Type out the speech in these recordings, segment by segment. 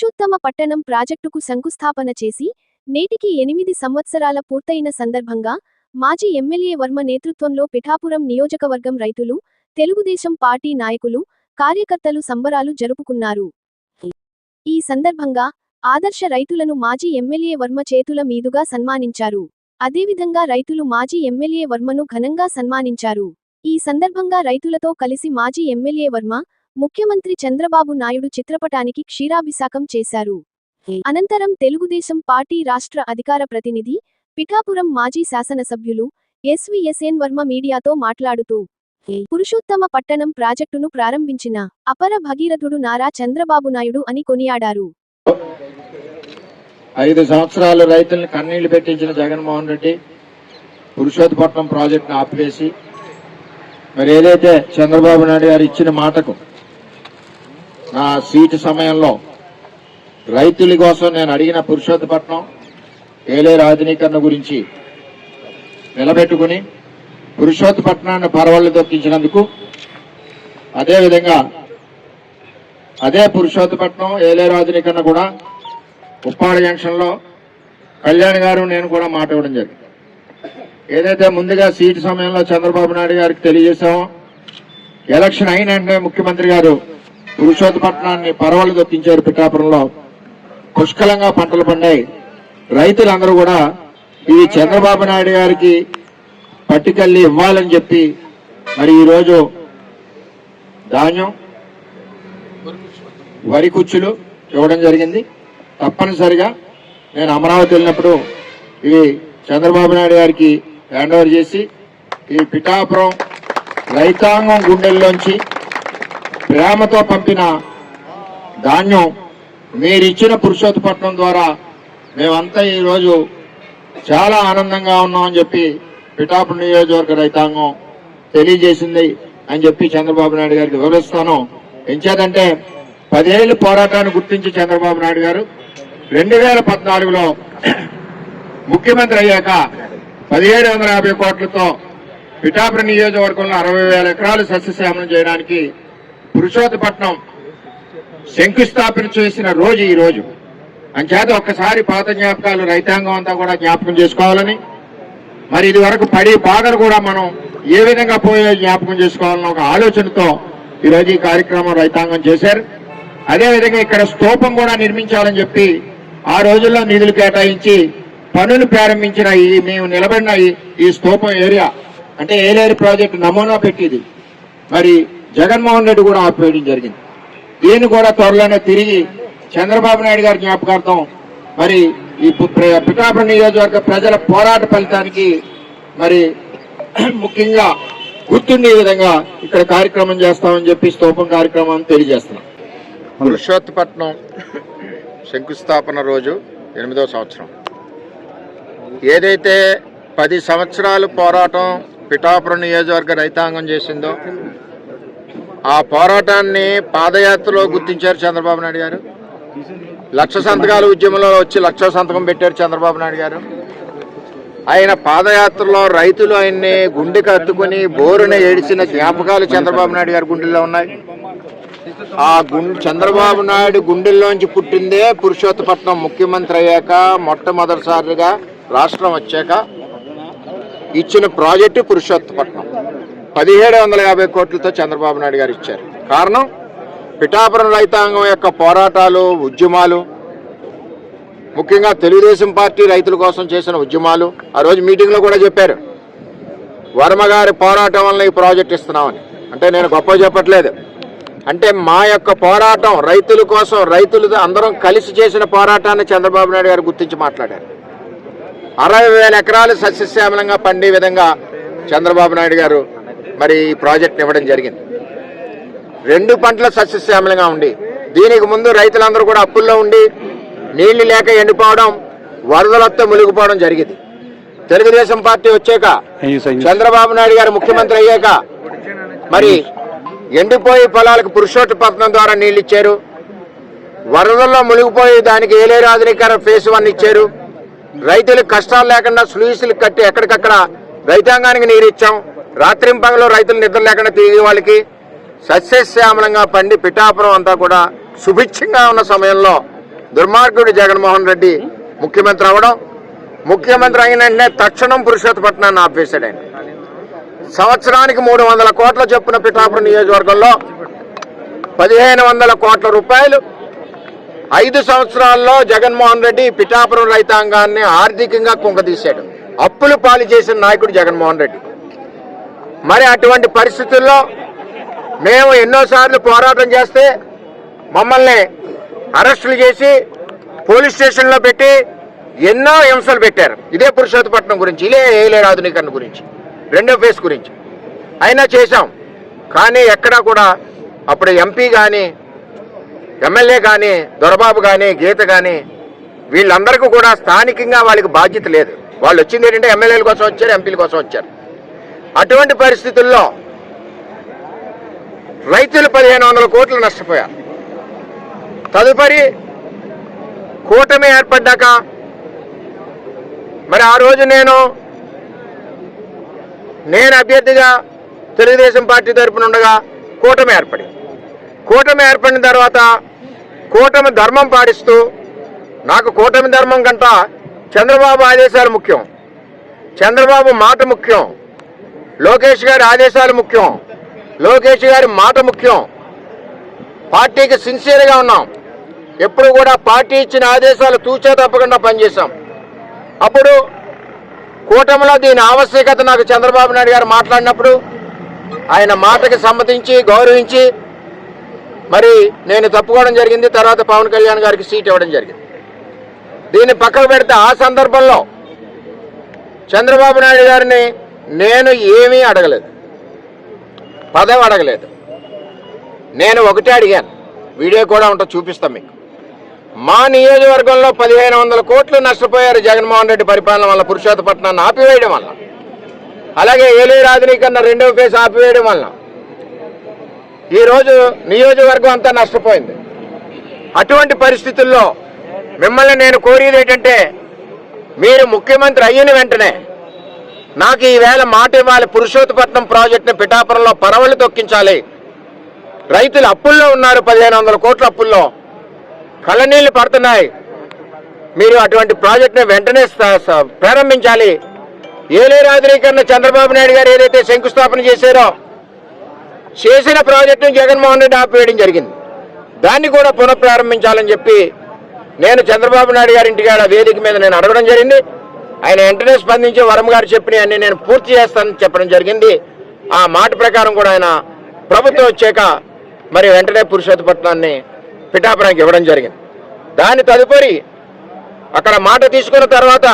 పురుషోత్తమ పట్టణం ప్రాజెక్టుకు శంకుస్థాపన చేసి నేటికి ఎనిమిది సంవత్సరాల పూర్తయిన సందర్భంగా మాజీ ఎమ్మెల్యే వర్మ నేతృత్వంలో పిఠాపురం నియోజకవర్గం రైతులు తెలుగుదేశం పార్టీ నాయకులు కార్యకర్తలు సంబరాలు జరుపుకున్నారు. ఈ సందర్భంగా ఆదర్శ రైతులను మాజీ ఎమ్మెల్యే వర్మ చేతుల మీదుగా సన్మానించారు. అదేవిధంగా రైతులు మాజీ ఎమ్మెల్యే వర్మను ఘనంగా సన్మానించారు. ఈ సందర్భంగా రైతులతో కలిసి మాజీ ఎమ్మెల్యే వర్మ ముఖ్యమంత్రి చంద్రబాబు నాయుడు చిత్రపటానికి క్షీరాభిషేకం చేశారు. అనంతరం తెలుగుదేశం పార్టీ రాష్ట్ర అధికార ప్రతినిధి పిఠాపురం మాజీ శాసనసభ్యులు ఎస్విఎస్ఎన్ వర్మ మీడియాతో మాట్లాడుతూ పురుషోత్తమ పట్టణం ప్రాజెక్టును ప్రారంభించిన అపర భగీరథుడు నారా చంద్రబాబు నాయుడు అని కొనియాడారు. ఐదు సంవత్సరాలు రైతుల్ని కన్నీళ్ళు పెట్టించిన జగన్మోహన్ రెడ్డి పురుషోత్తపట్నం ప్రాజెక్టును ఆపివేసి మరి ఏదైతే చంద్రబాబు నాయుడు గారు ఇచ్చిన మాటకు నా సీటు సమయంలో రైతుల కోసం నేను అడిగిన పురుషోత్తపట్నం ఏలేరు ఆధునీకరణ గురించి నిలబెట్టుకుని పురుషోత్తపట్నాన్ని పరవళ్ళు దొక్కించినందుకు అదేవిధంగా అదే పురుషోత్తపట్నం ఏలేరు ఆధునీకరణ కూడా ఉప్పాడు జంక్షన్లో కళ్యాణ్ గారు నేను కూడా మాట్లాడడం జరిగింది. ఏదైతే ముందుగా సీటు సమయంలో చంద్రబాబు నాయుడు గారికి తెలియజేశామో ఎలక్షన్ అయిన వెంటనే ముఖ్యమంత్రి గారు పురుషోత్తపట్నాన్ని పరవళ్ళు దొక్కించారు పిఠాపురంలో. పుష్కలంగా పంటలు పండాయి. రైతులందరూ కూడా ఇది చంద్రబాబు నాయుడు గారికి పట్టుకెళ్ళి ఇవ్వాలని చెప్పి మరి ఈరోజు ధాన్యం వరి కుచ్చులు ఇవ్వడం జరిగింది. తప్పనిసరిగా నేను అమరావతి వెళ్ళినప్పుడు ఇవి చంద్రబాబు నాయుడు గారికి హ్యాండ్ ఓవర్ చేసి ఈ పిఠాపురం రైతాంగం గుండెల్లోంచి ప్రేమతో పంపిన ధాన్యం మీరిచ్చిన పురుషోత్పట్నం ద్వారా మేమంతా ఈరోజు చాలా ఆనందంగా ఉన్నామని చెప్పి పిఠాపురం నియోజకవర్గ రైతాంగం తెలియజేసింది అని చెప్పి చంద్రబాబు నాయుడు గారికి వివరిస్తాను. ఎంచేదంటే పదేళ్ళ పోరాటాన్ని గుర్తించి చంద్రబాబు నాయుడు గారు రెండు వేల పద్నాలుగులో ముఖ్యమంత్రి అయ్యాక పదిహేడు వందల యాభై కోట్లతో పిఠాపురం నియోజకవర్గంలో అరవై వేల ఎకరాలు సస్యశ్యామలం చేయడానికి పురుషోత్తపట్నం శంకుస్థాపన చేసిన రోజు ఈ రోజు. అంచేత ఒక్కసారి పాత జ్ఞాపకాలు రైతాంగం అంతా కూడా జ్ఞాపకం చేసుకోవాలని మరి ఇది వరకు పడి బాధలు కూడా మనం ఏ విధంగా పోయే జ్ఞాపకం చేసుకోవాలన్న ఒక ఆలోచనతో ఈ రోజు ఈ కార్యక్రమం రైతాంగం చేశారు. అదేవిధంగా ఇక్కడ స్తూపం కూడా నిర్మించాలని చెప్పి ఆ రోజుల్లో నిధులు కేటాయించి పనులు ప్రారంభించిన ఈ మేము నిలబడిన ఈ- స్తూపం ఏరియా అంటే ఏలేరు ప్రాజెక్టు నమూనా పెట్టింది. మరి జగన్మోహన్ రెడ్డి కూడా ఆపివేయడం జరిగింది. దీన్ని కూడా త్వరలోనే తిరిగి చంద్రబాబు నాయుడు గారి జ్ఞాపకార్థం మరి ఈ పిఠాపురం నియోజకవర్గ ప్రజల పోరాట ఫలితానికి మరి ముఖ్యంగా గుర్తుండే విధంగా ఇక్కడ కార్యక్రమం చేస్తామని చెప్పి స్తూపం కార్యక్రమం తెలియజేస్తున్నాం. పురుషోత్తపట్నం శంకుస్థాపన రోజు ఎనిమిదో సంవత్సరం. ఏదైతే పది సంవత్సరాలు పోరాటం పిఠాపురం నియోజకవర్గ రైతాంగం చేసిందో ఆ పోరాటాన్ని పాదయాత్రలో గుర్తించారు చంద్రబాబు నాయుడు గారు. లక్ష సంతకాల ఉద్యమంలో వచ్చి లక్ష సంతకం పెట్టారు చంద్రబాబు నాయుడు గారు. ఆయన పాదయాత్రలో రైతులు ఆయన్ని గుండెకి హత్తుకుని బోరున ఏడిచిన జ్ఞాపకాలు చంద్రబాబు నాయుడు గారి గుండెల్లో ఉన్నాయి. ఆ చంద్రబాబు నాయుడు గుండెల్లోంచి పుట్టిందే పురుషోత్తపట్నం ముఖ్యమంత్రి అయ్యాక మొట్టమొదటిసారిగా రాష్ట్రం వచ్చాక ఇచ్చిన ప్రాజెక్టు పురుషోత్తపట్నం. పదిహేడు వందల యాభై కోట్లతో చంద్రబాబు నాయుడు గారు ఇచ్చారు. కారణం పిఠాపురం రైతాంగం యొక్క పోరాటాలు ఉద్యమాలు ముఖ్యంగా తెలుగుదేశం పార్టీ రైతుల కోసం చేసిన ఉద్యమాలు ఆ రోజు మీటింగ్లో కూడా చెప్పారు. వర్మ గారి పోరాటం వల్ల ఈ ప్రాజెక్ట్ ఇస్తున్నామని. అంటే నేను గొప్ప చెప్పట్లేదు. అంటే మా యొక్క పోరాటం రైతుల కోసం రైతులు అందరం కలిసి చేసిన పోరాటాన్ని చంద్రబాబు నాయుడు గారు గుర్తించి మాట్లాడారు. అరవై వేల ఎకరాలు సస్యశ్యామలంగా పండే విధంగా చంద్రబాబు నాయుడు గారు మరి ఈ ప్రాజెక్ట్ ఇవ్వడం జరిగింది. రెండు పంటల సస్యశ్యామలంగా ఉండి దీనికి ముందు రైతులందరూ కూడా అప్పుల్లో ఉండి నీళ్ళు లేక ఎండిపోవడం వరదలతో మునిగిపోవడం జరిగింది. తెలుగుదేశం పార్టీ వచ్చాక చంద్రబాబు నాయుడు గారు ముఖ్యమంత్రి అయ్యాక మరి ఎండిపోయి పొలాలకు పురుషోత్తపట్నం ద్వారా నీళ్ళు ఇచ్చారు. వరదల్లో మునిగిపోయి దానికి ఏలేరు ఆధునీకరణ ఫేస్ వన్ ఇచ్చారు. రైతులకు కష్టాలు లేకుండా స్లూయిస్లు కట్టి ఎక్కడికక్కడ రైతాంగానికి నీరు ఇచ్చాం. రాత్రింపగలో రైతులు నిద్ర లేకుండా తిరిగి వాళ్ళకి సస్యశ్యామలంగా పండి పిఠాపురం అంతా కూడా సుభిక్షంగా ఉన్న సమయంలో దుర్మార్గుడు జగన్మోహన్ రెడ్డి ముఖ్యమంత్రి అవడం ముఖ్యమంత్రి అయిన వెంటనే తక్షణం పురుషోత్తపట్నాన్ని ఆపేశాడు ఆయన. సంవత్సరానికి మూడు వందల కోట్ల చొప్పున పిఠాపురం నియోజకవర్గంలో పదిహేను వందల కోట్ల రూపాయలు. ఐదు సంవత్సరాల్లో జగన్మోహన్ రెడ్డి పిఠాపురం రైతాంగాన్ని ఆర్థికంగా కుంగదీశాడు అప్పులు పాలు చేసిన నాయకుడు జగన్మోహన్ రెడ్డి. మరి అటువంటి పరిస్థితుల్లో మేము ఎన్నోసార్లు పోరాటం చేస్తే మమ్మల్ని అరెస్టులు చేసి పోలీస్ స్టేషన్లో పెట్టి ఎన్నో హింసలు పెట్టారు. ఇదే పురుషోత్తపట్నం గురించి ఇదే ఏలే ఆధునీకరణ గురించి రెండో ఫేస్ గురించి. అయినా చేశాం. కానీ ఎక్కడా కూడా అప్పుడు ఎంపీ కానీ ఎమ్మెల్యే కానీ దొరబాబు కానీ గీత కానీ వీళ్ళందరికీ కూడా స్థానికంగా వాళ్ళకి బాధ్యత లేదు. వాళ్ళు వచ్చింది ఏంటంటే ఎమ్మెల్యేల కోసం వచ్చారు ఎంపీల కోసం వచ్చారు. అటువంటి పరిస్థితుల్లో రైతులు పదిహేను వందల కోట్లు నష్టపోయారు. తదుపరి కూటమి ఏర్పడ్డాక మరి ఆ రోజు నేను నేను అభ్యర్థిగా తెలుగుదేశం పార్టీ తరపున ఉండగా కూటమి ఏర్పడింది. కూటమి ఏర్పడిన తర్వాత కూటమి ధర్మం పాటిస్తూ నాకు కూటమి ధర్మం కంట చంద్రబాబు ఆదేశాలు ముఖ్యం. చంద్రబాబు మాట ముఖ్యం. లోకేష్ గారి ఆదేశాలు ముఖ్యం. లోకేష్ గారి మాట ముఖ్యం. పార్టీకి సిన్సియర్గా ఉన్నాం. ఎప్పుడు కూడా పార్టీ ఇచ్చిన ఆదేశాలు తూచా తప్పకుండా పనిచేశాం. అప్పుడు కూటమిలో దీని ఆవశ్యకత నాకు చంద్రబాబు నాయుడు గారు మాట్లాడినప్పుడు ఆయన మాటకి సమ్మతించి గౌరవించి మరి నేను తప్పుకోవడం జరిగింది తర్వాత పవన్ కళ్యాణ్ గారికి సీట్ ఇవ్వడం జరిగింది. దీన్ని పక్కకు పెడితే ఆ సందర్భంలో చంద్రబాబు నాయుడు గారిని నేను ఏమీ అడగలేదు. పదవి అడగలేదు. నేను ఒకటే అడిగాను. వీడియో కూడా ఉంటే చూపిస్తాం మీకు. మా నియోజకవర్గంలో పదిహేను వందల కోట్లు నష్టపోయారు జగన్మోహన్ రెడ్డి పరిపాలన వల్ల పురుషోత్తపట్నాన్ని ఆపివేయడం వల్ల. అలాగే ఏలూరు కన్నా రెండవ ఫేజ్ ఆపివేయడం వల్ల. ఈరోజు నియోజకవర్గం అంతా నష్టపోయింది. అటువంటి పరిస్థితుల్లో మిమ్మల్ని నేను కోరేది ఏంటంటే మీరు ముఖ్యమంత్రి అయిన వెంటనే నాకు ఈవేళ మాట ఇవ్వాలి. పురుషోత్తపట్నం ప్రాజెక్టును పిఠాపురంలో పరవళ్ళు తొక్కించాలి. రైతులు అప్పుల్లో ఉన్నారు పదిహేను వందల కోట్ల అప్పుల్లో. కళ్ళనీళ్ళు పడుతున్నాయి. మీరు అటువంటి ప్రాజెక్టును వెంటనే ప్రారంభించాలి. ఏలేరు ఆధునీకరణ చంద్రబాబు నాయుడు గారు ఏదైతే శంకుస్థాపన చేశారో చేసిన ప్రాజెక్టును జగన్మోహన్ రెడ్డి ఆపివేయడం జరిగింది. దాన్ని కూడా పునఃప్రారంభించాలని చెప్పి నేను చంద్రబాబు నాయుడు గారి ఇంటికాడ వేదిక మీద నేను అడగడం జరిగింది. ఆయన వెంటనే స్పందించి వరం గారు చెప్పిన నేను పూర్తి చేస్తానని చెప్పడం జరిగింది. ఆ మాట ప్రకారం కూడా ఆయన ప్రభుత్వం వచ్చాక మరి వెంటనే పురుషోత్తపట్నాన్ని పిఠాపురానికి ఇవ్వడం జరిగింది. దాని తదుపరి అక్కడ మాట తీసుకున్న తర్వాత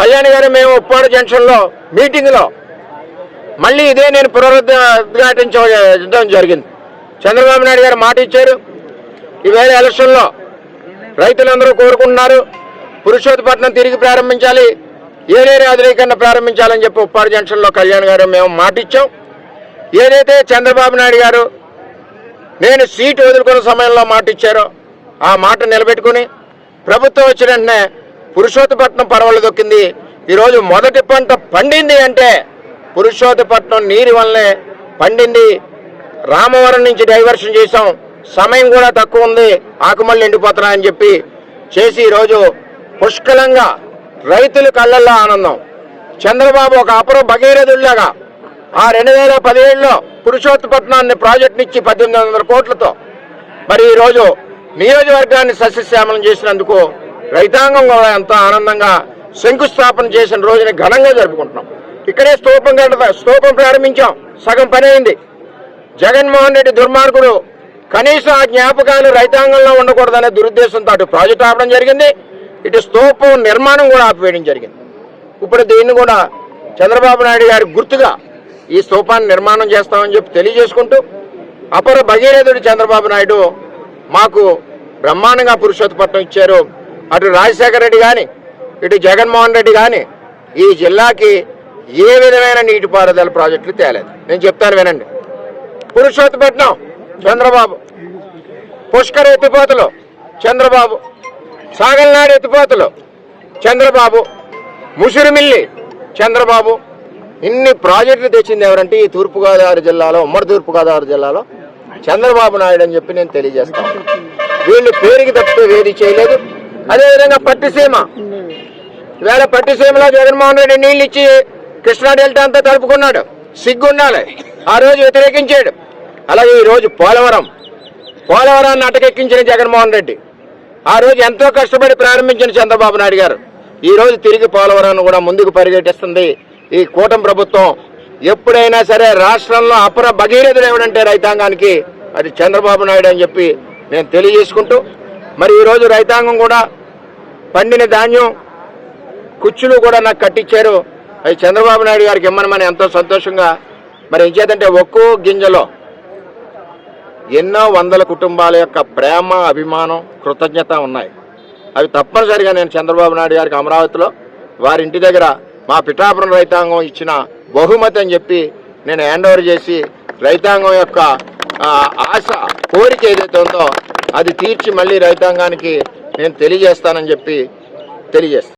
కళ్యాణ్ గారు మేము ఉప్పాడు జంక్షన్లో మీటింగ్లో మళ్ళీ ఇదే నేను పునరుద్ఘాటించడం జరిగింది. చంద్రబాబు నాయుడు గారు మాట ఇచ్చారు. ఈవేళ ఎలక్షన్లో రైతులందరూ కోరుకుంటున్నారు. పురుషోత్పట్నం తిరిగి ప్రారంభించాలి. ఏలేరు ఆధునీకరణ ప్రారంభించాలని చెప్పి ఉప్పాడు జంక్షన్లో కళ్యాణ్ గారు మేము మాటిచ్చాం. ఏదైతే చంద్రబాబు నాయుడు గారు నేను సీటు వదులుకున్న సమయంలో మాటిచ్చారో ఆ మాట నిలబెట్టుకుని ప్రభుత్వం వచ్చిన వెంటనే పురుషోత్పట్నం పర్వాలు దొక్కింది. ఈరోజు మొదటి పంట పండింది అంటే పురుషోత్పట్నం నీరు వల్లనే పండింది. రామవరం నుంచి డైవర్షన్ చేసాం సమయం కూడా తక్కువ ఉంది. ఆకుమల్లి ఎండిపోతున్నాయని చెప్పి చేసి ఈరోజు పుష్కలంగా రైతుల కళ్ళల్లో ఆనందం. చంద్రబాబు ఒక అపర భగీరథుల్లాగా ఆ రెండు వేల పదిహేడులో పురుషోత్తపట్నాన్ని ప్రాజెక్టునిచ్చి పద్దెనిమిది వందల కోట్లతో మరి ఈరోజు నియోజకవర్గాన్ని సస్యశ్యామలం చేసినందుకు రైతాంగం కూడా ఎంతో ఆనందంగా శంకుస్థాపన చేసిన రోజుని ఘనంగా జరుపుకుంటున్నాం. ఇక్కడే స్తూపం కట్ట స్తూపం ప్రారంభించాం. సగం పని అయింది. జగన్మోహన్ రెడ్డి దుర్మార్గుడు కనీసం ఆ జ్ఞాపకాలు రైతాంగంలో ఉండకూడదనే దురుద్దేశంతో అటు ప్రాజెక్ట్ ఆపడం జరిగింది. ఇటు స్తూపం నిర్మాణం కూడా ఆపివేయడం జరిగింది. ఇప్పుడు దీన్ని కూడా చంద్రబాబు నాయుడు గారి గుర్తుగా ఈ స్తూపాన్ని నిర్మాణం చేస్తామని చెప్పి తెలియజేసుకుంటూ అపర భగీరథుడు చంద్రబాబు నాయుడు మాకు బ్రహ్మాండంగా పురుషోత్తపట్నం ఇచ్చారు. అటు రాజశేఖర రెడ్డి కానీ ఇటు జగన్మోహన్ రెడ్డి కానీ ఈ జిల్లాకి ఏ విధమైన నీటిపారుదల ప్రాజెక్టులు తేలేదు. నేను చెప్తాను వినండి. పురుషోత్తపట్నం చంద్రబాబు పుష్కర ఎత్తిపోతలు చంద్రబాబు సాగల్నాడు ఎత్తిపోతలు. చంద్రబాబు. ముసిరిమిల్లి చంద్రబాబు. ఇన్ని ప్రాజెక్టులు తెచ్చింది ఎవరంటే ఈ తూర్పుగోదావరి జిల్లాలో ఉమ్మడి తూర్పుగోదావరి జిల్లాలో చంద్రబాబు నాయుడు అని చెప్పి నేను తెలియజేస్తాను. వీళ్ళు పేరుకి తప్పితే వేది చేయలేదు. అదేవిధంగా పట్టిసీమ వేళ పట్టిసీమలో జగన్మోహన్ రెడ్డి నీళ్ళు ఇచ్చి కృష్ణా డెల్టా అంతా తలుపుకున్నాడు సిగ్గుండాలి. ఆ రోజు వ్యతిరేకించాడు. అలాగే ఈరోజు పోలవరం. పోలవరాన్ని అటకెక్కించిన జగన్మోహన్ రెడ్డి. ఆ రోజు ఎంతో కష్టపడి ప్రారంభించిన చంద్రబాబు నాయుడు గారు. ఈ రోజు తిరిగి పోలవరాన్ని కూడా ముందుకు పరిగెట్టిస్తుంది. ఈ కూటమి ప్రభుత్వం ఎప్పుడైనా సరే రాష్ట్రంలో అపర భగీరథుడు ఎవడంటే రైతాంగానికి అది చంద్రబాబు నాయుడు అని చెప్పి నేను తెలియజేసుకుంటూ మరి ఈరోజు రైతాంగం కూడా పండిన ధాన్యం కుచ్చులు కూడా నాకు కట్టించారు అవి చంద్రబాబు నాయుడు గారికి ఇమ్మనమని ఎంతో సంతోషంగా మరి ఇంకేదంటే ఒక్కో గింజలో ఎన్నో వందల కుటుంబాల యొక్క ప్రేమ అభిమానం కృతజ్ఞత ఉన్నాయి. అవి తప్పనిసరిగా నేను చంద్రబాబు నాయుడు గారికి అమరావతిలో వారి ఇంటి దగ్గర మా పిఠాపురం రైతాంగం ఇచ్చిన బహుమతి అని చెప్పి నేను హ్యాండ్ ఓవర్ చేసి రైతాంగం యొక్క ఆశ కోరిక ఏదైతే ఉందో అది తీర్చి మళ్ళీ రైతాంగానికి నేను తెలియజేస్తానని చెప్పి తెలియజేస్తాను